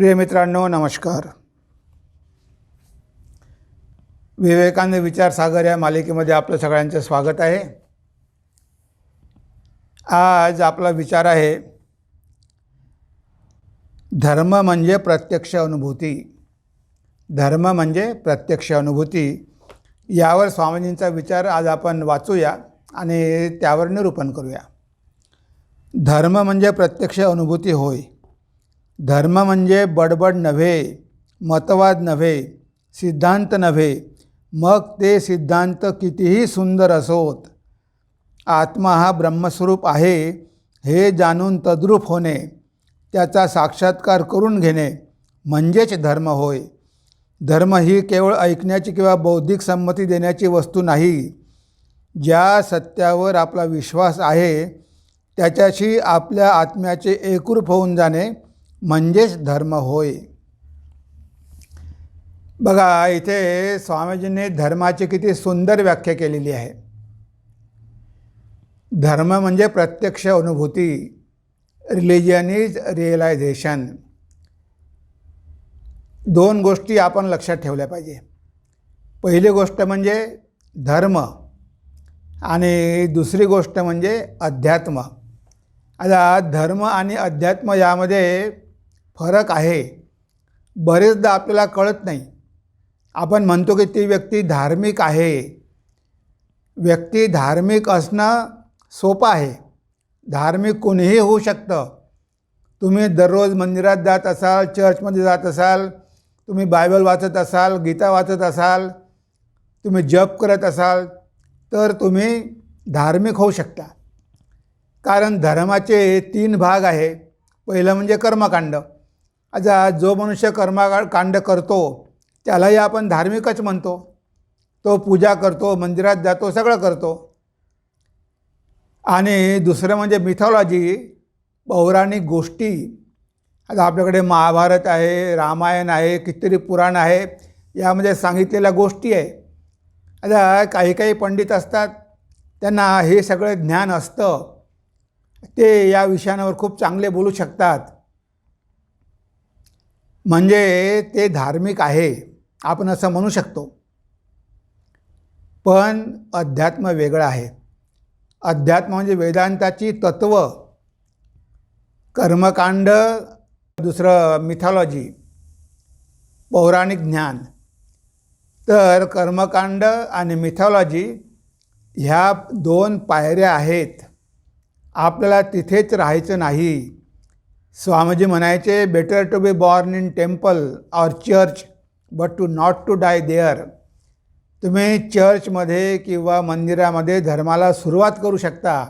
प्रिय मित्रांनो नमस्कार. विवेकानंद विचारसागर या मालिकेमध्ये आपलं सगळ्यांचं स्वागत आहे. आज आपला विचार आहे धर्म म्हणजे प्रत्यक्ष अनुभूती. धर्म म्हणजे प्रत्यक्ष अनुभूती. यावर स्वामीजींचा विचार आज आपण वाचूया आणि त्यावर निरूपण करूया. धर्म म्हणजे प्रत्यक्ष अनुभूती होय. धर्म म्हणजे बडबड नव्हे मतवाद नव्हे सिद्धांत नव्हे. मग ते सिद्धांत कितीही सुंदर असोत आत्मा हा ब्रह्मस्वरूप आहे हे जाणून तद्रूप होणे त्याचा साक्षात्कार करून घेणे म्हणजेच धर्म होय. धर्म ही केवळ ऐकण्याची किंवा बौद्धिक संमती देण्याची वस्तू नाही. ज्या सत्यावर आपला विश्वास आहे त्याच्याशी आपल्या आत्म्याचे एकरूप होऊन जाणे म्हणजेच धर्म होय. बघा इथे स्वामीजींनी धर्माची किती सुंदर व्याख्या केलेली आहे. धर्म म्हणजे प्रत्यक्ष अनुभूती रिलिजन इज रिअलायझेशन दोन गोष्टी आपण लक्षात ठेवल्या पाहिजे. पहिली गोष्ट म्हणजे धर्म आणि दुसरी गोष्ट म्हणजे अध्यात्म. आता धर्म आणि अध्यात्म यामध्ये फरक आहे. बरेचदा आपल्याला कळत नाही. आपण म्हणतो की ती व्यक्ती धार्मिक आहे. व्यक्ती धार्मिक असणं सोपं आहे. धार्मिक कोणीही होऊ शकतं. तुम्ही दररोज मंदिरात जात असाल चर्चमध्ये जात असाल तुम्ही बायबल वाचत असाल गीता वाचत असाल तुम्ही जप करत असाल तर तुम्ही धार्मिक होऊ शकता. कारण धर्माचे तीन भाग आहे. पहिलं म्हणजे कर्मकांड. आता जो मनुष्य कर्माकांड कांड करतो त्यालाही आपण धार्मिकच म्हणतो. तो पूजा करतो मंदिरात जातो सगळं करतो. आणि दुसरं म्हणजे मिथॉलॉजी पौराणिक गोष्टी. आता आपल्याकडे महाभारत आहे रामायण आहे कितीतरी पुराण आहे यामध्ये सांगितलेल्या गोष्टी आहे. आता काही काही पंडित असतात त्यांना हे सगळं ज्ञान असतं. ते या विषयांवर खूप चांगले बोलू शकतात. म्हणजे ते धार्मिक आहे आपण असं म्हणू शकतो. पण अध्यात्म वेगळं आहे. अध्यात्म म्हणजे वेदांताची तत्व कर्मकांड दुसरं मिथॉलॉजी पौराणिक ज्ञान. तर कर्मकांड आणि मिथॉलॉजी ह्या दोन पायऱ्या आहेत. आपल्याला तिथेच राहायचं नाही. स्वामीजी म्हणायचे better to be born in temple or church but to not to die there तुम्ही चर्चमध्ये किंवा मंदिरामध्ये धर्माला सुरुवात करू शकता.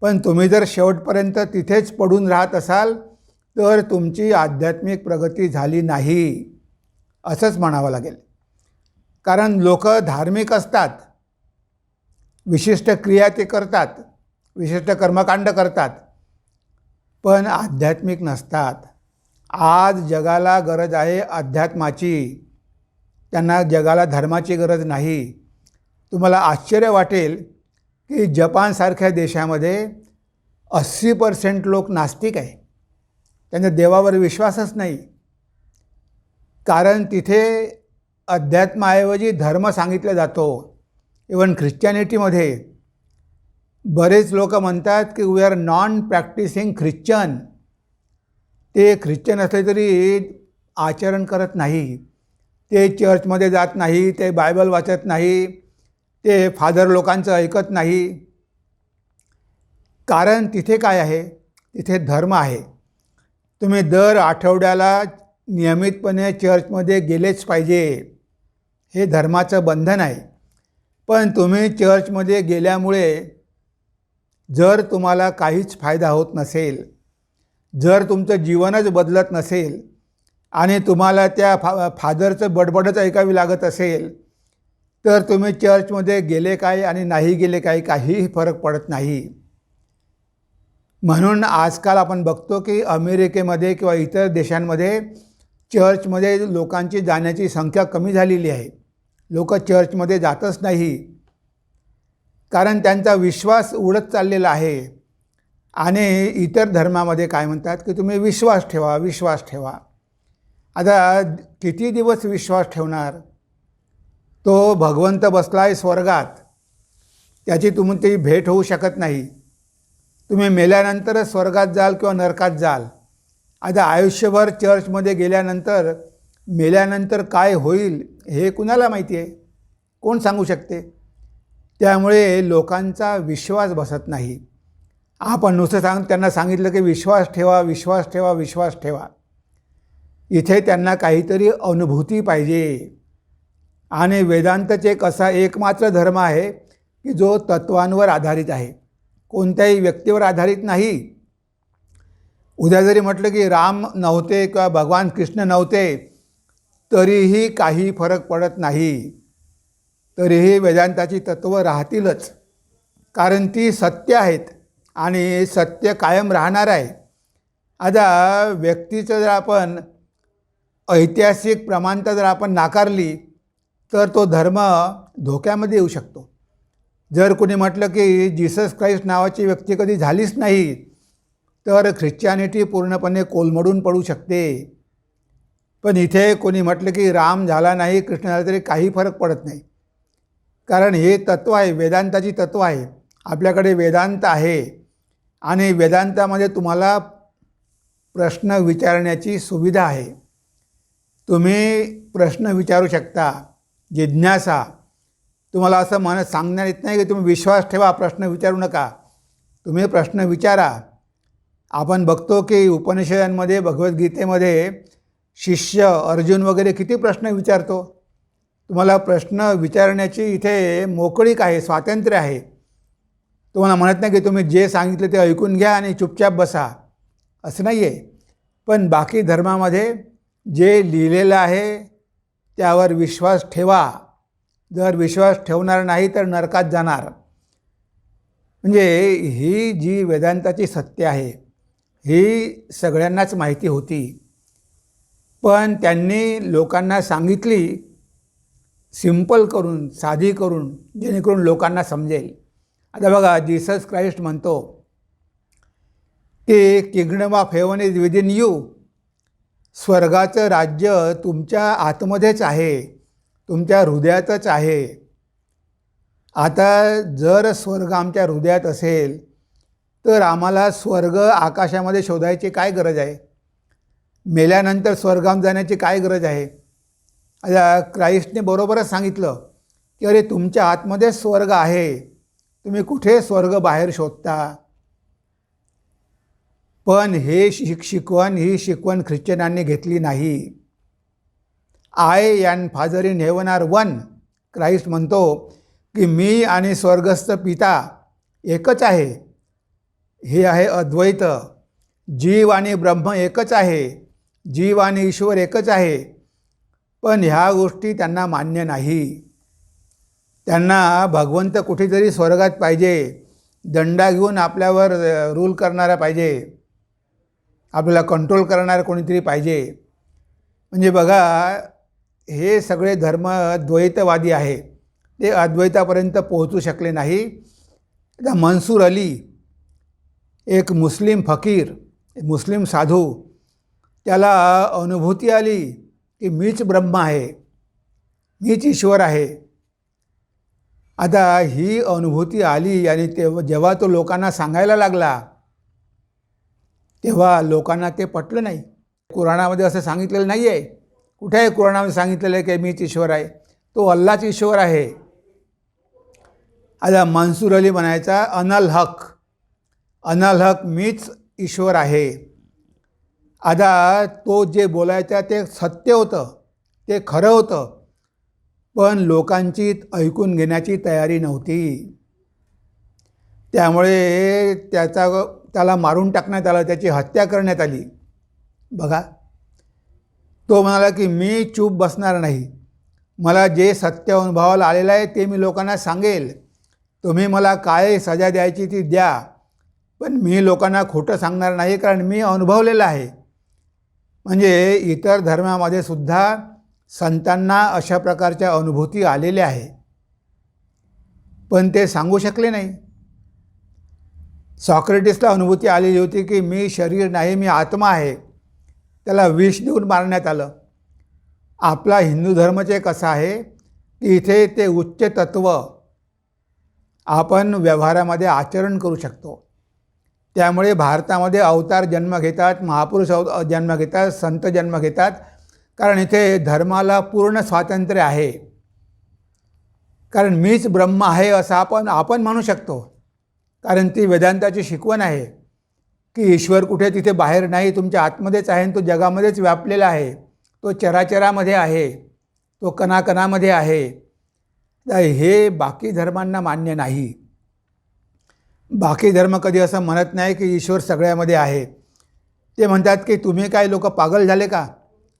पण तुम्ही जर शेवटपर्यंत तिथेच पडून राहत असाल तर तुमची आध्यात्मिक प्रगती झाली नाही. असंच म्हणावं लागेल. कारण लोक धार्मिक असतात. विशिष्ट क्रिया ते करतात. विशिष्ट कर्मकांड करतात. पण आध्यात्मिक नसतात. आज जगाला गरज आहे अध्यात्माची. त्यांना जगाला धर्माची गरज नाही. तुम्हाला आश्चर्य वाटेल की जपानसारख्या देशामध्ये अस्सी पर्सेंट लोक नास्तिक आहे. त्यांचा देवावर विश्वासच नाही. कारण तिथे अध्यात्माऐवजी धर्म सांगितला जातो. इवन ख्रिश्चॅनिटीमध्ये बरेच लोक म्हणतात की we are non practicing Christian ते ख्रिश्चन असले तरी आचरण करत नाही. ते चर्चमध्ये जात नाही ते बायबल वाचत नाही ते फादर लोकांचं ऐकत नाही. कारण तिथे काय आहे? तिथे धर्म आहे. तुम्ही दर आठवड्याला नियमितपणे चर्चमध्ये गेलेच पाहिजे. हे धर्माचं बंधन आहे. पण तुम्ही चर्चमध्ये गेल्यामुळे जर तुम्हाला काहीच फायदा होत नसेल जर तुमचं जीवनच बदलत नसेल आणि तुम्हाला त्या फा फादरचं बडबडच ऐकावी लागत असेल तर तुम्ही चर्चमध्ये गेले काय आणि नाही गेले काय काहीही फरक पडत नाही. म्हणून आजकाल आपण बघतो की अमेरिकेमध्ये किंवा इतर देशांमध्ये चर्चमध्ये लोकांची जाण्याची संख्या कमी झालेली आहे. लोक चर्चमध्ये जातच नाही. कारण त्यांचा विश्वास उडत चाललेला आहे. आणि इतर धर्मामध्ये काय म्हणतात की तुम्ही विश्वास ठेवा विश्वास ठेवा. आता किती दिवस विश्वास ठेवणार? तो भगवंत बसला आहे स्वर्गात. त्याची तुमची भेट होऊ शकत नाही. तुम्ही मेल्यानंतरच स्वर्गात जाल किंवा नरकात जाल. आता आयुष्यभर चर्चमध्ये गेल्यानंतर मेल्यानंतर काय होईल हे कुणाला माहिती आहे? कोण सांगू शकते? त्यामुळे लोकांचा विश्वास बसत नाही. आपण नुसतं सांग त्यांना सांगितलं की विश्वास ठेवा विश्वास ठेवा विश्वास ठेवा. इथे त्यांना काहीतरी अनुभूती पाहिजे. आणि वेदांतचे एक असा एकमात्र धर्म आहे की जो तत्वांवर आधारित आहे. कोणत्याही व्यक्तीवर आधारित नाही. उद्या जरी म्हटलं की राम नव्हते किंवा भगवान कृष्ण नव्हते तरीही काही फरक पडत नाही. तरीही वेदांताची तत्त्व राहतीलच. कारण ती सत्य आहेत आणि सत्य कायम राहणार आहे. आता व्यक्तीचं जर आपण ऐतिहासिक प्रमाणता जर आपण नाकारली तर तो धर्म धोक्यामध्ये येऊ शकतो. जर कोणी म्हटलं की जीसस क्राईस्ट नावाची व्यक्ती कधी झालीच नाही तर ख्रिश्चॅनिटी पूर्णपणे कोलमडून पडू शकते. पण इथे कोणी म्हटलं की राम झाला नाही कृष्ण झाला तरी काही फरक पडत नाही. कारण हे तत्त्व आहे वेदांताची तत्त्व आहे. आपल्याकडे वेदांत आहे. आणि वेदांतामध्ये तुम्हाला प्रश्न विचारण्याची सुविधा आहे. तुम्ही प्रश्न विचारू शकता जिज्ञासा. तुम्हाला असं मन सांगण्यात येत नाही की तुम्ही विश्वास ठेवा प्रश्न विचारू नका. तुम्ही प्रश्न विचारा. आपण बघतो की उपनिषदांमध्ये भगवद्गीतेमध्ये शिष्य अर्जुन वगैरे किती प्रश्न विचारतो? तुम्हाला प्रश्न विचारण्याची इथे मोकळीक आहे स्वातंत्र्य आहे. तुम्हाला म्हणत नाही की तुम्ही जे सांगितलं ते ऐकून घ्या आणि चुपचाप बसा. असं नाही आहे पण बाकी धर्मामध्ये जे लिहिलेलं आहे त्यावर विश्वास ठेवा. जर विश्वास ठेवणार नाही तर नरकात जाणार. म्हणजे ही जी वेदांताची सत्य आहे ही सगळ्यांनाच माहिती होती. पण त्यांनी लोकांना सांगितली सिंपल करून साधी करून जेणेकरून लोकांना समजेल. आता बघा जीसस क्राइस्ट म्हणतो की kingdom of heaven is within you. स्वर्गाचं राज्य तुमच्या आतमध्येच आहे. तुमच्या हृदयातच आहे. आता जर स्वर्ग आमच्या हृदयात असेल तर आम्हाला स्वर्ग आकाशामध्ये शोधायची काय गरज आहे? मेल्यानंतर स्वर्गाम जाण्याची काय गरज आहे? क्राईस्टने बरोबरच सांगितलं की अरे तुमच्या आतमध्ये स्वर्ग आहे. तुम्ही कुठे स्वर्ग बाहेर शोधता? पण हे शिक शिकवण ही शिकवण ख्रिश्चनांनी घेतली नाही. I and father in heaven are one Christ म्हणतो की मी आणि स्वर्गस्थ पिता एकच आहे. हे आहे अद्वैत. जीव आणि ब्रह्म एकच आहे. जीव आणि ईश्वर एकच आहे. पण ह्या गोष्टी त्यांना मान्य नाही. त्यांना भगवंत कुठेतरी स्वर्गात पाहिजे. दंडा घेऊन आपल्यावर रूल करणारा पाहिजे. आपल्याला कंट्रोल करणारं कोणीतरी पाहिजे. म्हणजे बघा हे सगळे धर्म द्वैतवादी आहे. ते अद्वैतापर्यंत पोहोचू शकले नाही. आता मनसूर अली एक मुस्लिम फकीर मुस्लिम साधू त्याला अनुभूती आली. की मीच ब्रह्म आहे मीच ईश्वर आहे. आता ही अनुभूती आली आणि तेव्हा जेव्हा तो लोकांना सांगायला लागला तेव्हा लोकांना ते पटलं नाही. कुराणामध्ये असं सांगितलेलं नाही आहे कुठे आहे कुराणामध्ये सांगितलेलं आहे की मीच ईश्वर आहे. तो अल्लाच ईश्वर आहे. आता मान्सूर अली म्हणायचा अनल हक अनल हक मीच ईश्वर आहे. आता तो जे बोलायचा ते सत्य होतं ते खरं होतं. पण लोकांची ऐकून घेण्याची तयारी नव्हती. त्यामुळे त्याचा त्याला मारून टाकण्यात आलं त्याची हत्या करण्यात आली. बघा. तो म्हणाला की मी चूप बसणार नाही. मला जे सत्य अनुभवाला आलेलं आहे ते मी लोकांना सांगेल. तुम्ही मला काय सजा द्यायची ती द्या. पण मी लोकांना खोटं सांगणार नाही कारण मी अनुभवलेलं आहे. म्हणजे इतर धर्मामध्ये सुद्धा संतांना अशा प्रकारच्या अनुभूती आलेल्या आहे पण ते सांगू शकले नाही. सॉक्रेटिसला अनुभूती आलेली होती की मी शरीर नाही मी आत्मा आहे. त्याला विष देऊन मारण्यात आलं. आपला हिंदू धर्मचे कसं आहे की इथे ते उच्च तत्व आपण व्यवहारामध्ये आचरण करू शकतो. त्यामुळे भारतामध्ये अवतार जन्म घेतात महापुरुष अव जन्म घेतात संत जन्म घेतात. कारण इथे धर्माला पूर्ण स्वातंत्र्य आहे. कारण मीच ब्रह्म आहे असं आपण आपण म्हणू शकतो. कारण ती वेदांताची शिकवण आहे की ईश्वर कुठे तिथे बाहेर नाही तुमच्या आतमध्येच आहे आणि तो जगामध्येच व्यापलेला आहे. तो चराचरामध्ये आहे तो कणाकणामध्ये आहे. तर हे बाकी धर्मांना मान्य नाही. बाकी धर्म कधी असं म्हणत नाही की ईश्वर सगळ्यामध्ये आहे. ते म्हणतात की तुम्ही काय लोक पागल झाले का?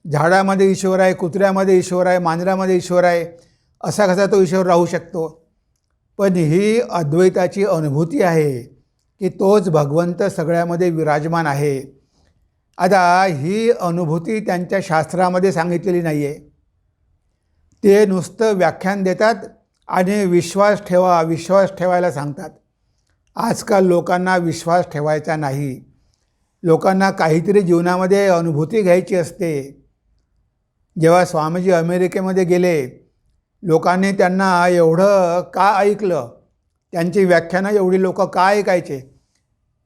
झाडामध्ये ईश्वर आहे कुत्र्यामध्ये ईश्वर आहे मांजरामध्ये ईश्वर आहे असा कसा तो ईश्वर राहू शकतो? पण ही अद्वैताची अनुभूती आहे की तोच भगवंत सगळ्यामध्ये विराजमान आहे. आता ही अनुभूती त्यांच्या शास्त्रामध्ये सांगितलेली नाही आहे ते नुसतं व्याख्यान देतात आणि विश्वास ठेवा विश्वास ठेवायला सांगतात. आजकाल लोकांना विश्वास ठेवायचा नाही. लोकांना काहीतरी जीवनामध्ये अनुभूती घ्यायची असते. जेव्हा स्वामीजी अमेरिकेमध्ये गेले लोकांनी त्यांना एवढं का ऐकलं? त्यांची व्याख्यानं एवढी लोक का ऐकायचे?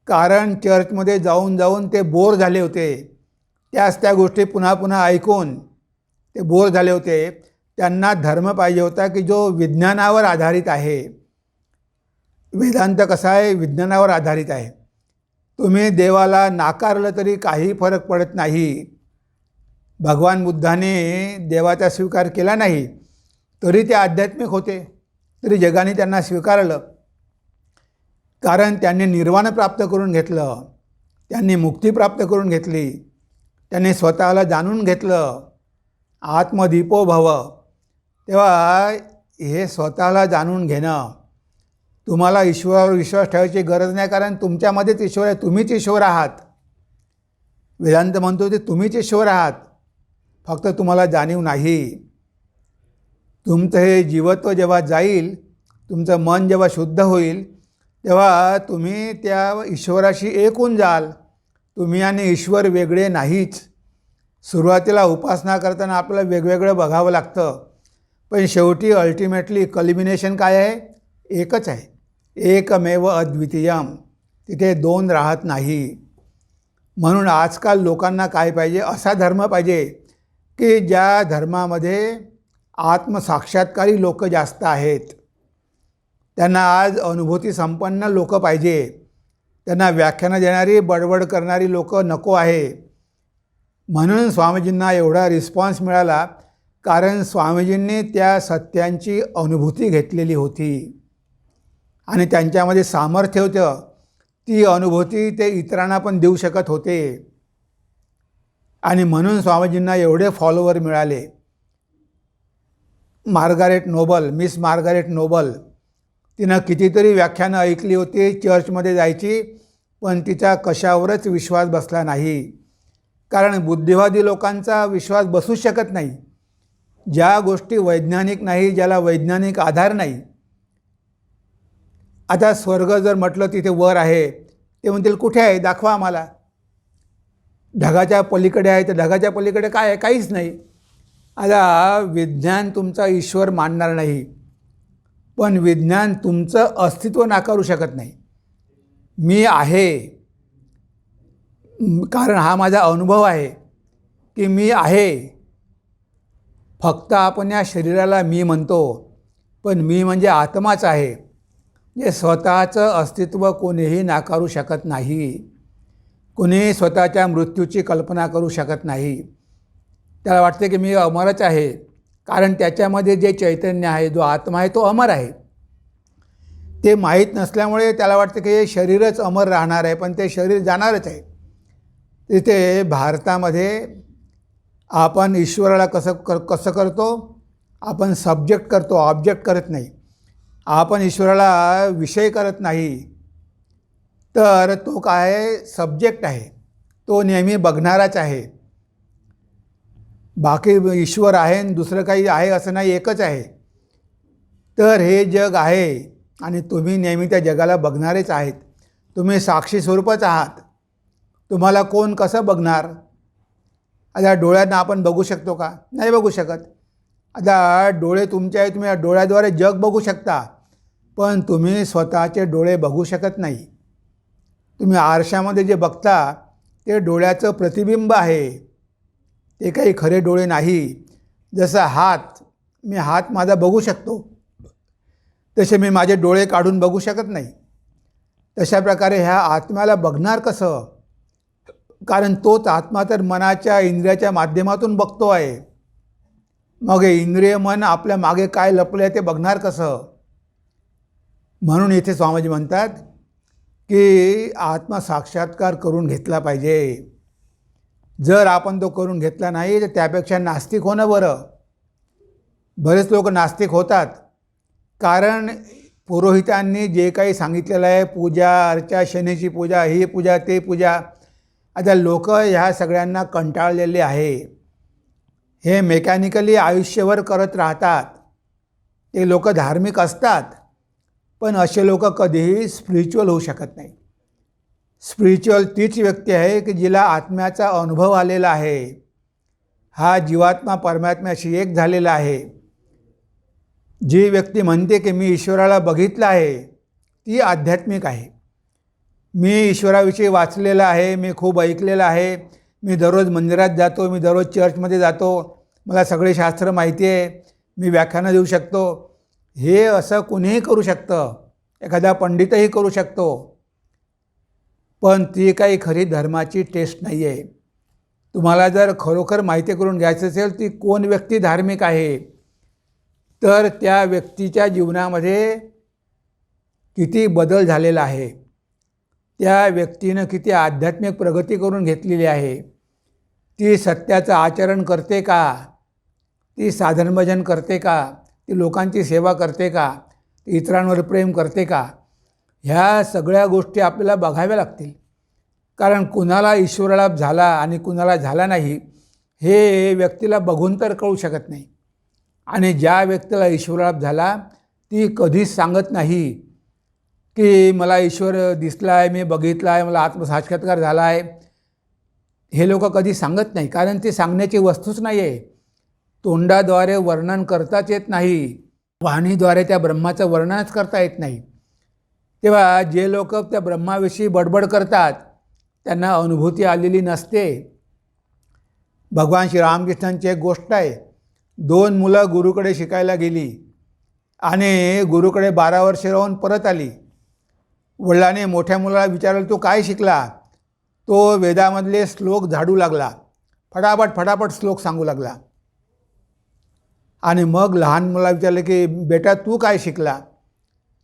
कारण चर्चमध्ये जाऊन जाऊन ते बोर झाले होते. त्याच त्या गोष्टी पुन्हा पुन्हा ऐकून ते बोर झाले होते. त्यांना धर्म पाहिजे होता की जो विज्ञानावर आधारित आहे. वेदांत कसा आहे? विज्ञानावर आधारित आहे. तुम्ही देवाला नाकारलं तरी काही फरक पडत नाही. भगवान बुद्धाने देवाचा स्वीकार केला नाही तरी ते आध्यात्मिक होते तरी जगाने त्यांना स्वीकारलं. कारण त्यांनी निर्वाण प्राप्त करून घेतलं त्यांनी मुक्ती प्राप्त करून घेतली त्यांनी स्वतःला जाणून घेतलं आत्मदीपो भव तेव्हा हे स्वतःला जाणून घेणं तुम्हाला ईश्वरावर विश्वास ठेवायची गरज नाही कारण तुमच्यामध्येच ईश्वर आहे. तुम्हीच ईश्वर आहात. वेदांत म्हणतो ते तुम्हीच ईश्वर आहात. फक्त तुम्हाला जाणीव नाही. तुमचं हे जीवत्व जेव्हा जाईल तुमचं मन जेव्हा शुद्ध होईल तेव्हा तुम्ही त्या ईश्वराशी एक होऊन जाल. तुम्ही आणि ईश्वर वेगळे नाहीच. सुरुवातीला उपासना करताना आपल्याला वेगवेगळं बघावं लागतं. पण शेवटी अल्टिमेटली कल्मिनेशन काय आहे? एकच आहे. एकमेव अद्वितीयम. तिथे दोन राहत नाही. म्हणून आजकाल लोकांना काय पाहिजे? असा धर्म पाहिजे की ज्या धर्मामध्ये आत्मसाक्षात्कारी लोक जास्त आहेत. त्यांना आज अनुभूती संपन्न लोक पाहिजे. त्यांना व्याख्यानं देणारी बडबड करणारी लोक नको आहे. म्हणून स्वामीजींना एवढा रिस्पॉन्स मिळाला कारण स्वामीजींनी त्या सत्यांची अनुभूती घेतलेली होती. आणि त्यांच्यामध्ये सामर्थ्य होतं ती अनुभूती ते इतरांना पण देऊ शकत होते. आणि म्हणून स्वामीजींना एवढे फॉलोवर मिळाले. Margaret Noble Miss Margaret Noble. तिनं कितीतरी व्याख्यानं ऐकली होती चर्चमध्ये जायची पण तिचा कशावरच विश्वास बसला नाही. कारण बुद्धिवादी लोकांचा विश्वास बसूच शकत नाही. ज्या गोष्टी वैज्ञानिक नाही ज्याला वैज्ञानिक आधार नाही आता स्वर्ग जर म्हटलं तिथे वर आहे ते म्हणतील कुठे आहे? दाखवा आम्हाला. ढगाच्या पलीकडे आहे तर ढगाच्या पलीकडे काय आहे? काहीच नाही. आता विज्ञान तुमचा ईश्वर मानणार नाही पण विज्ञान तुमचं अस्तित्व नाकारू शकत नाही. मी आहे. कारण हा माझा अनुभव आहे की मी आहे. फक्त आपण या शरीराला मी म्हणतो पण मी म्हणजे आत्माच आहे. जे स्वतःचं अस्तित्व कोणीही नाकारू शकत नाही. कोणीही स्वतःच्या मृत्यूची कल्पना करू शकत नाही. त्याला वाटते की मी अमरच आहे कारण त्याच्यामध्ये जे चैतन्य आहे जो आत्मा आहे तो अमर आहे. ते माहीत नसल्यामुळे त्याला वाटतं की हे शरीरच अमर राहणार आहे पण ते शरीर जाणारच आहे. तिथे भारतामध्ये आपण ईश्वराला कसं कर कसं करतो? आपण सब्जेक्ट करतो ऑब्जेक्ट करत नाही. आपण ईश्वराला विषय करत नाही तर तो काय सब्जेक्ट आहे? तो नेहमी बघणाराच आहे. बाकी ईश्वर आहे आणि दुसरं काही आहे असं नाही एकच आहे. तर हे जग आहे आणि तुम्ही नेहमी त्या जगाला बघणारेच आहेत. तुम्ही साक्षी स्वरूपच आहात. तुम्हाला कोण कसं बघणार? आता डोळ्यांना आपण बघू शकतो का? नाही बघू शकत. आता डोळे तुमचे आहे तुम्ही डोळ्याद्वारे जग बघू शकता. पण तुम्ही स्वतःचे डोळे बघू शकत नाही. तुम्ही आरशामध्ये जे बघता ते डोळ्याचं प्रतिबिंब आहे. ते काही खरे डोळे नाही. जसं हात मी हात माझा बघू शकतो. तसे मी माझे डोळे काढून बघू शकत नाही. तशा प्रकारे ह्या आत्म्याला बघणार कसं? कारण तोच आत्मा तर मनाच्या इंद्रियाच्या माध्यमातून बघतो आहे. मग इंद्रिय मन आपल्या मागे काय लपलं आहे ते बघणार कसं? म्हणून येथे स्वामीजी म्हणतात की आत्मा साक्षात्कार करून घेतला पाहिजे. जर आपण तो करून घेतला नाही तर त्यापेक्षा नास्तिक होणं बरं. बरेच लोक नास्तिक होतात. कारण पुरोहितांनी जे काही सांगितलेलं आहे पूजा अर्चा शनीची पूजा ही पूजा ते पूजा आता लोक ह्या सगळ्यांना कंटाळलेले आहे. हे मेकॅनिकली आयुष्यभर करत राहतात. ते लोक धार्मिक असतात. पण असे लोक कधीही स्पिरिच्युअल होऊ शकत नाही. स्पिरिच्युअल तीच व्यक्ती आहे की जिला आत्म्याचा अनुभव आलेला आहे. हा जीवात्मा परमात्म्याशी एक झालेला आहे. जी व्यक्ती म्हणते की मी ईश्वराला बघितलं आहे ती आध्यात्मिक आहे. मी ईश्वराविषयी वाचलेलं आहे मी खूप ऐकलेलं आहे. मी दररोज मंदिरात जातो मी दररोज चर्चमध्ये जातो. मला सगळे शास्त्र माहिती आहे. मी व्याख्यानं देऊ शकतो. हे असं कुणीही करू शकतं. एखादा पंडितही करू शकतो. पण ती काही खरी धर्माची टेस्ट नाही आहे तुम्हाला जर खरोखर माहिती करून घ्यायचं असेल ती कोण व्यक्ती धार्मिक आहे? तर त्या व्यक्तीच्या जीवनामध्ये किती बदल झालेला आहे. त्या व्यक्तीनं किती आध्यात्मिक प्रगती करून घेतलेली आहे. ती सत्याचं आचरण करते का? ती साधन भजन करते का? ती लोकांची सेवा करते का? ती इतरांवर प्रेम करते का? ह्या सगळ्या गोष्टी आपल्याला बघाव्या लागतील. कारण कुणाला ईश्वरलाभ झाला आणि कुणाला झाला नाही हे व्यक्तीला बघून तर कळू शकत नाही. आणि ज्या व्यक्तीला ईश्वरलाभ झाला ती कधीच सांगत नाही की मला ईश्वर दिसला आहे मी बघितला आहे मला आत्मसाक्षात्कार झाला आहे हे लोक कधी सांगत नाही कारण ती सांगण्याची वस्तूच नाही आहे तोंडाद्वारे वर्णन करताच येत नाही. वाणीद्वारे त्या ब्रह्माचं वर्णनच करता येत नाही. तेव्हा जे लोक त्या ब्रह्माविषयी बडबड करतात त्यांना अनुभूती आलेली नसते. भगवान श्री रामकृष्णांची एक गोष्ट आहे. दोन मुलं गुरुकडे शिकायला गेली आणि गुरुकडे बारा वर्षे राहून परत आली. वडिलाने मोठ्या मुलाला विचारलं तू काय शिकला? तो वेदामधले श्लोक झाडू लागला. फटाफट फटाफट श्लोक सांगू लागला. आणि मग लहान मुलाला विचारलं की बेटा तू काय शिकला?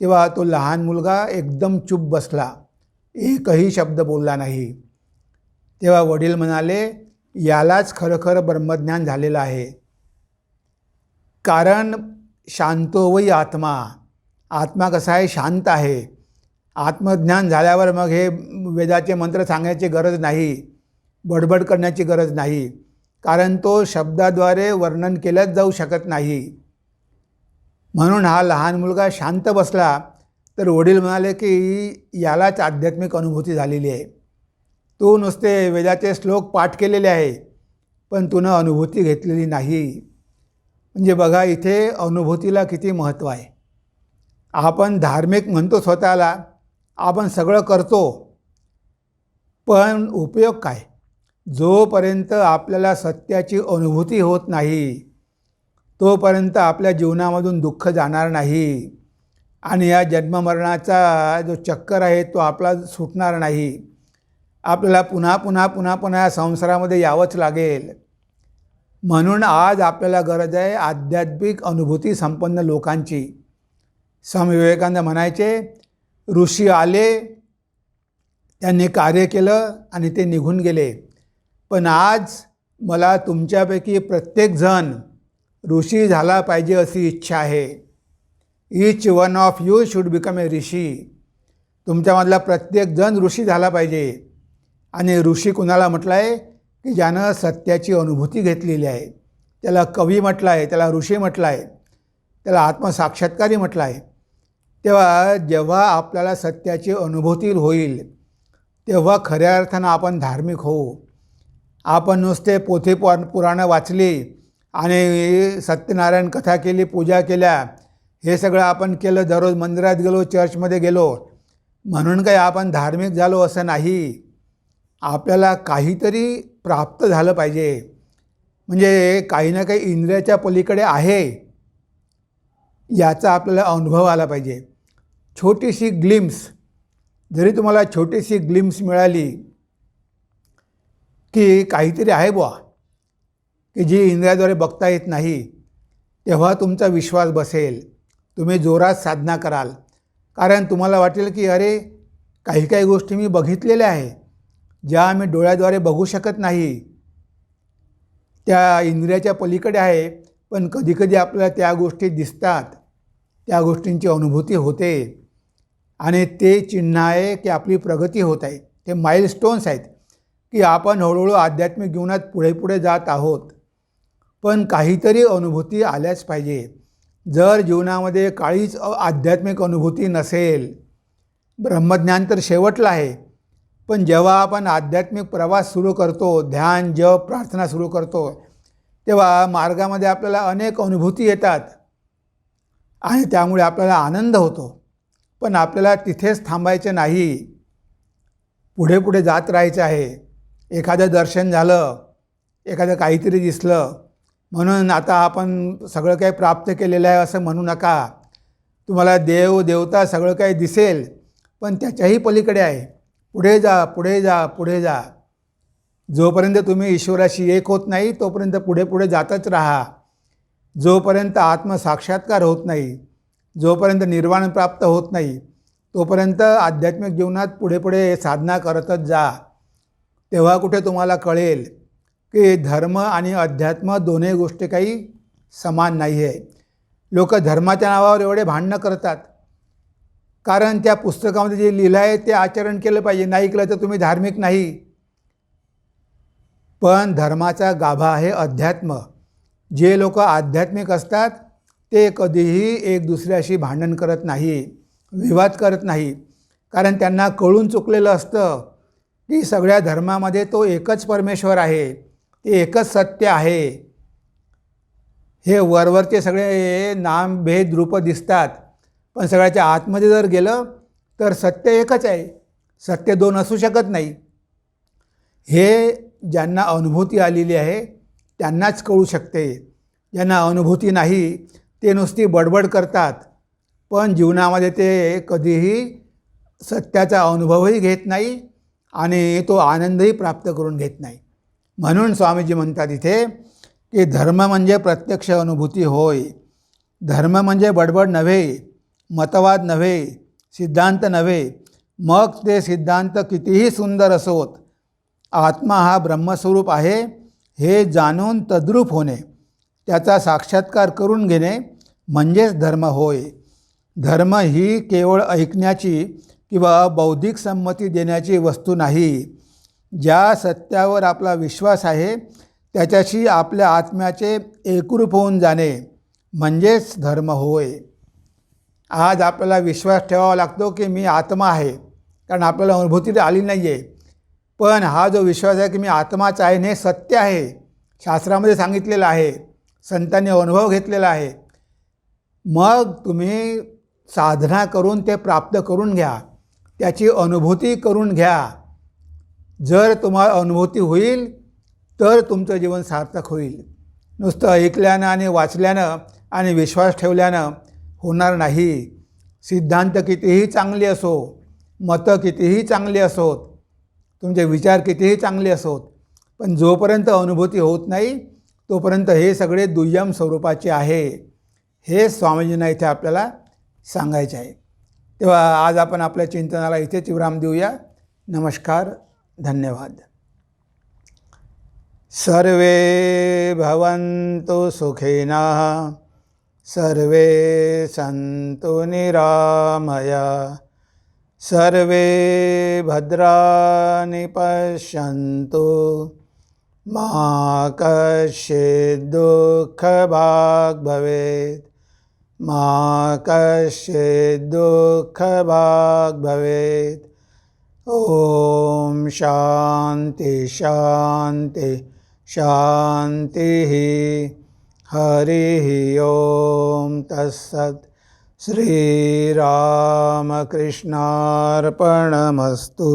तेव्हा तो लहान मुलगा एकदम चूप बसला. एकही शब्द बोलला नाही. तेव्हा वडील म्हणाले यालाच खरं खरं ब्रह्मज्ञान झालेलं आहे. कारण शांतो आत्मा. आत्मा कसा आहे? शांत आहे. आत्मज्ञान झाल्यावर मग हे वेदाचे मंत्र सांगण्याची गरज नाही. बडबड करण्याची गरज नाही. कारण तो शब्दाद्वारे वर्णन केलंच जाऊ शकत नाही. म्हणून हा लहान मुलगा शांत बसला तर वडील म्हणाले की यालाच आध्यात्मिक अनुभूती झालेली आहे. तू नुसते वेदाचे श्लोक पाठ केलेले आहे पण तुनं अनुभूती घेतलेली नाही. म्हणजे बघा इथे अनुभूतीला किती महत्त्व आहे. आपण धार्मिक म्हणतो स्वतःला आपण सगळं करतो पण उपयोग काय? जोपर्यंत आपल्याला सत्याची अनुभूती होत नाही तोपर्यंत आपल्या जीवनामधून दुःख जाणार नाही. आणि या जन्ममरणाचा जो चक्कर आहे तो आपला सुटणार नाही. आपल्याला पुन्हा पुन्हा पुन्हा पुन्हा या संसारामध्ये यावंच लागेल. म्हणून आज आपल्याला गरज आहे आध्यात्मिक अनुभूती संपन्न लोकांची. स्वामी विवेकानंद म्हणायचे ऋषी आले त्यांनी कार्य केलं आणि ते निघून गेले. पण आज मला तुमच्यापैकी प्रत्येकजण ऋषी झाला पाहिजे अशी इच्छा आहे. Each one of you should become a rishi तुमच्यामधला प्रत्येकजण ऋषी झाला पाहिजे. आणि ऋषी कुणाला म्हटलं आहे की ज्यानं सत्याची अनुभूती घेतलेली आहे. त्याला कवी म्हटलं आहे त्याला ऋषी म्हटलं आहे त्याला आत्मसाक्षात्कारी म्हटलं आहे तेव्हा जेव्हा आपल्याला सत्याची अनुभूती होईल तेव्हा खऱ्या अर्थानं आपण धार्मिक होऊ. आपण नुसते पोथे पुराणं वाचली आणि सत्यनारायण कथा केली पूजा केल्या हे सगळं आपण केलं दररोज मंदिरात गेलो चर्चमध्ये गेलो. म्हणून काही आपण धार्मिक झालो असं नाही. आपल्याला काहीतरी प्राप्त झालं पाहिजे. म्हणजे काही ना काही इंद्रियाच्या पलीकडे आहे. याचा आपल्याला अनुभव आला पाहिजे. छोटीशी ग्लिम्स जरी तुम्हाला छोटीशी ग्लिम्स मिळाली की काहीतरी आहे बुवा की जी इंद्रियाद्वारे बघता येत नाही तेव्हा तुमचा विश्वास बसेल. तुम्ही जोरात साधना कराल. कारण तुम्हाला वाटेल की अरे काही काही गोष्टी मी बघितलेल्या आहे ज्या आम्ही डोळ्याद्वारे बघू शकत नाही. त्या इंद्रियाच्या पलीकडे आहे पण कधीकधी आपल्याला त्या गोष्टी दिसतात. त्या गोष्टींची अनुभूती होते. आणि ते चिन्ह आहे की आपली प्रगती होत आहे. ते माइलस्टोन्स आहेत. की आपण हळूहळू आध्यात्मिक जीवनात पुढे पुढे जात आहोत. पण काहीतरी अनुभूती आल्याच पाहिजे. जर जीवनामध्ये काळीच आध्यात्मिक अनुभूती नसेल ब्रह्मज्ञान तर शेवटलं आहे. पण जेव्हा आपण आध्यात्मिक प्रवास सुरू करतो ध्यान जप प्रार्थना सुरू करतो तेव्हा मार्गामध्ये आपल्याला अनेक अनुभूती येतात. आणि त्यामुळे आपल्याला आनंद होतो. पण आपल्याला तिथेच थांबायचं नाही. पुढे पुढे जात राहायचं आहे. एखादं दर्शन झालं एखादं काहीतरी दिसलं म्हणून आता आपण सगळं काही प्राप्त केलेलं आहे असं म्हणू नका. तुम्हाला देव देवता सगळं काही दिसेल पण त्याच्याही पलीकडे आहे. पुढे जा पुढे जा पुढे जा. जोपर्यंत तुम्ही ईश्वराशी एक होत नाही तोपर्यंत पुढे पुढे जातच राहा. जोपर्यंत आत्मसाक्षात्कार होत नाही जोपर्यंत निर्वाण प्राप्त होत नाही तोपर्यंत आध्यात्मिक जीवनात पुढे पुढे साधना करतच जा. तेव्हा कुठे तुम्हाला कळेल की धर्म आणि अध्यात्म दोन्ही गोष्टी काही समान नाही आहे लोक धर्माच्या नावावर एवढे भांडणं करतात. कारण त्या पुस्तकामध्ये जे लिहिलं आहे ते आचरण केलं पाहिजे. नाही केलं तर तुम्ही धार्मिक नाही. पण धर्माचा गाभा आहे अध्यात्म. जे लोक आध्यात्मिक असतात ते कधीही एक दुसऱ्याशी भांडण करत नाही विवाद करत नाही. कारण त्यांना कळून चुकलेलं असतं. की सगळ्या धर्मामध्ये तो एकच परमेश्वर आहे. ते एकच सत्य आहे. हे वरवरचे सगळे नाम भेद रूप दिसतात. पण सगळ्याच्या आतमध्ये जर गेलं तर सत्य एकच आहे. सत्य दोन असू शकत नाही. हे ज्यांना अनुभूती आलेली आहे त्यांनाच कळू शकते. ज्यांना अनुभूती नाही ते नुसती बडबड करतात. पण जीवनामध्ये ते कधीही सत्याचा अनुभवही घेत नाही आणि तो आनंदही प्राप्त करून घेत नाही. म्हणून स्वामीजी म्हणतात इथे की धर्म म्हणजे प्रत्यक्ष अनुभूती होय. धर्म म्हणजे बडबड नव्हे मतवाद नव्हे सिद्धांत नव्हे. मग ते सिद्धांत कितीही सुंदर असोत आत्मा हा ब्रह्मस्वरूप आहे हे जाणून तद्रूप होणे त्याचा साक्षात्कार करून घेणे म्हणजेच धर्म होय. धर्म ही केवळ ऐकण्याची किंवा बौद्धिक संमती देण्याची वस्तू नाही ज्या सत्यावर आपला विश्वास आहे त्याच्याशी आपल्या आत्म्याचे एकरूप होऊन जाणे म्हणजेच धर्म होय. आज आपल्याला विश्वास ठेवावा लागतो की मी आत्मा आहे कारण आपल्याला अनुभूती तर आली नाही आहे पण हा जो विश्वास आहे की मी आत्माच आहे आणि हे सत्य आहे शास्त्रामध्ये सांगितलेलं आहे संतांनी अनुभव घेतलेला आहे. मग तुम्ही साधना करून ते प्राप्त करून घ्या. त्याची अनुभूती करून घ्या. जर तुम्हाला अनुभूती होईल तर तुमचं जीवन सार्थक होईल. नुसतं ऐकल्यानं आणि वाचल्यानं आणि विश्वास ठेवल्यानं होणार नाही. सिद्धांत कितीही चांगले असो मतं कितीही चांगली असोत तुमचे विचार कितीही चांगले असोत पण जोपर्यंत अनुभूती होत नाही तोपर्यंत हे सगळे दुय्यम स्वरूपाचे आहे. हे स्वामीजींना इथे आपल्याला सांगायचे आहे. तेव्हा आज आपण आपल्या चिंतनाला इथेच विराम देऊया. नमस्कार धन्यवाद. सर्वे भवन्तु सुखिनः सर्वे सन्तु निरामया सर्वे भद्राणि पश्यन्तु। मा कश्चित् दुःखभाग् भवेत्। मा कश्चित् भवेत्। ॐ शान्ति शान्ति शान्तिः हरिः ॐ तत्सत्। श्रीरामकृष्णार्पणमस्तु